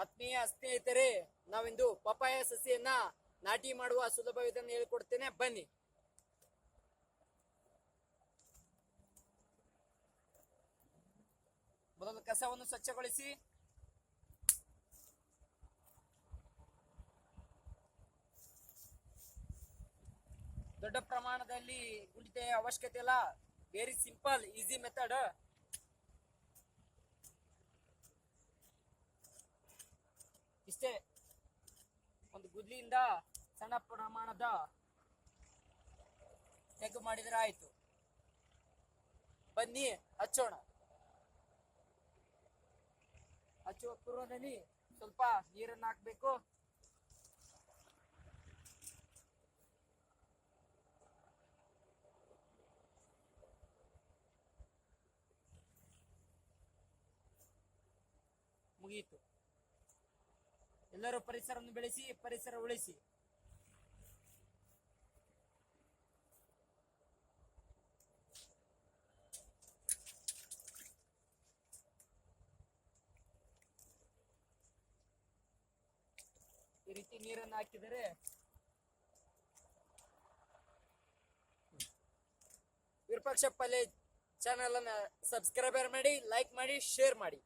ಆತ್ಮೀಯ ಸ್ನೇಹಿತರೆ, ನಾವಿಂದು ಪಪಾಯ ಸಸಿಯನ್ನ ನಾಟಿ ಮಾಡುವ ಸುಲಭ ವಿಧಾನ ಹೇಳಿಕೊಡ್ತೇನೆ. ಬನ್ನಿ. ಮೊದಲು ಕಸವನ್ನು ಸ್ವಚ್ಛಗೊಳಿಸಿ. ದೊಡ್ಡ ಪ್ರಮಾಣದಲ್ಲಿ ಗುಂಡಿತೆಯ ಅವಶ್ಯಕತೆ ಇಲ್ಲ. ವೆರಿ ಸಿಂಪಲ್ ಈಸಿ ಮೆಥಡ್ ಇಷ್ಟೇ. ಒಂದು ಗುದ್ಲಿಯಿಂದ ಸಣ್ಣ ಪ್ರಮಾಣದ ತೆಗ್ಗು ಮಾಡಿದ್ರೆ ಆಯ್ತು? ಬನ್ನಿ, ಹಚ್ಚೋಣ. ಹಚ್ಚುವ ಪೂರ್ವದಲ್ಲಿ ಸ್ವಲ್ಪ ನೀರನ್ನು ಹಾಕ್ಬೇಕು. ಮುಗಿಯಿತು ಎಲ್ಲರೂ ಪರಿಸರವನ್ನು ಬೆಳೆಸಿ, ಪರಿಸರ ಉಳಿಸಿ. ಈ ರೀತಿ ನೀರನ್ನು ಹಾಕಿದರೆ ವಿರೂಪಾಕ್ಷ ಪಲ್ಲೆ ಚಾನಲ್ ಅನ್ನ ಸಬ್ಸ್ಕ್ರೈಬರ್ ಮಾಡಿ ಲೈಕ್ ಮಾಡಿ ಶೇರ್ ಮಾಡಿ.